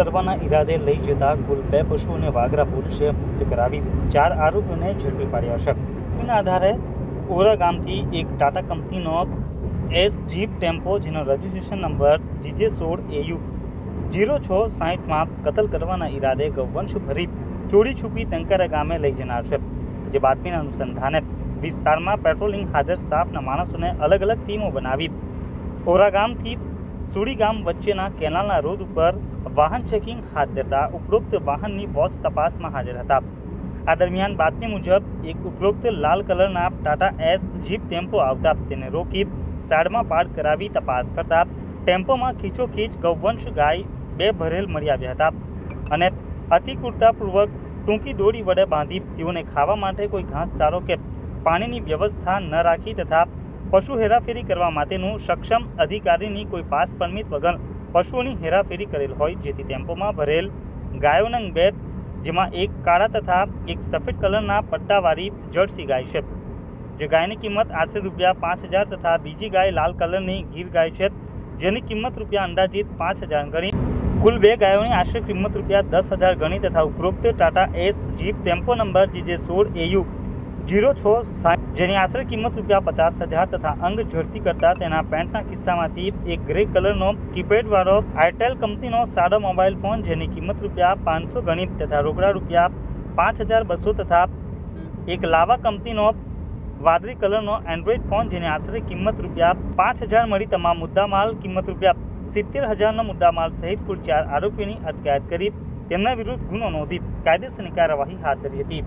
કરવાના ઈરાદે લઈ જતા કુલ બે પશુઓને વાગરા પોલીસે મુક્ત કરાવી ચાર આરોપીઓને ઝડપી પાડ્યા છે. તેના આધારે ઓરા ગામથી એક ટાટા કંપનીનો એસ જીપ ટેમ્પો, જેનો રજિસ્ટ્રેશન નંબર જીજે સોળ એયુ જીરો છ સાહીઠમાં કતલ કરવાના ઈરાદે ગૌવંશ ભરી ચોરી છુપી તંકારા ગામે લઈ જનાર છે. જે બાતમીના અનુસંધાને વિસ્તારમાં પેટ્રોલિંગ હાજર સ્ટાફના માણસોને અલગ અલગ ટીમો બનાવી ઓરા ગામથી સુડી ગામ વચ્ચેના કેનાલના રોડ ઉપર વાહન ચેકિંગ હાથ ધરતા ઉપરોક્ત વાહનની વોચ તપાસમાં હાજર હતા. આ દરમિયાન બાતમી મુજબ, એક ઉપરોક્ત લાલ કલરના ટાટા એસ જીપ ટેમ્પો આવતા તેને રોકી સાઈડમાં પાર્ક કરાવી તપાસ કરતા ટેમ્પોમાં ખીચોખીચ ગૌવંશ ગાય બે ભરેલ મળી આવ્યા હતા અને અતિકૃરતાપૂર્વક ટૂંકી દોરી વડે બાંધી તેઓને ખાવા માટે કોઈ ઘાસચારો કે પાણીની વ્યવસ્થા ન રાખી તથા પશુ હેરાફેરી કરવા માટેનું સક્ષમ અધિકારીની કોઈ પાસ પરમિટ વગર પશુઓની હેરાફેરી કરેલ હોય, જેથી ટેમ્પોમાં ભરેલ ગાયોનંગ બે જેમાં એક કાળા તથા એક સફેદ કલરના પટ્ટાવાળી જર્સી ગાય છે. જે ગાયની કિંમત આશરે રૂપિયા પાંચ હજાર તથા બીજી ગાય લાલ કલરની ગીર ગાય છે, જેની કિંમત રૂપિયા અંદાજિત પાંચ હજાર ગણી. કુલ બે ગાયોની આશરે કિંમત રૂપિયા દસ હજાર ગણી તથા ઉપરોક્ત Tata Ace jeep tempo number GJ સોળ એયુ જીરો છ સાત જેની આશરે કિંમત રૂપિયા પચાસ હજાર તથા અંગ ઝડપી કરતા તેના પેન્ટના કિસ્સામાંથી એક ગ્રે કલરનો કીપેડવાળો આઈટેલ કંપનીનો સાદો મોબાઈલ ફોન, જેની કિંમત રૂપિયા પાંચસો ગણી તથા રોકડા રૂપિયા પાંચ હજાર બસો તથા એક લાવા કંપનીનો વાદળી કલરનો એન્ડ્રોઈડ ફોન, જેની આશરે કિંમત રૂપિયા પાંચ હજાર મળી તમામ મુદ્દામાલ કિંમત રૂપિયા સિત્તેર હજારનો મુદ્દામાલ સહિત કુલ ચાર આરોપીની અટકાયત કરી તેમના વિરુદ્ધ ગુનો નોંધી કાયદેસરની કાર્યવાહી હાથ ધરી હતી.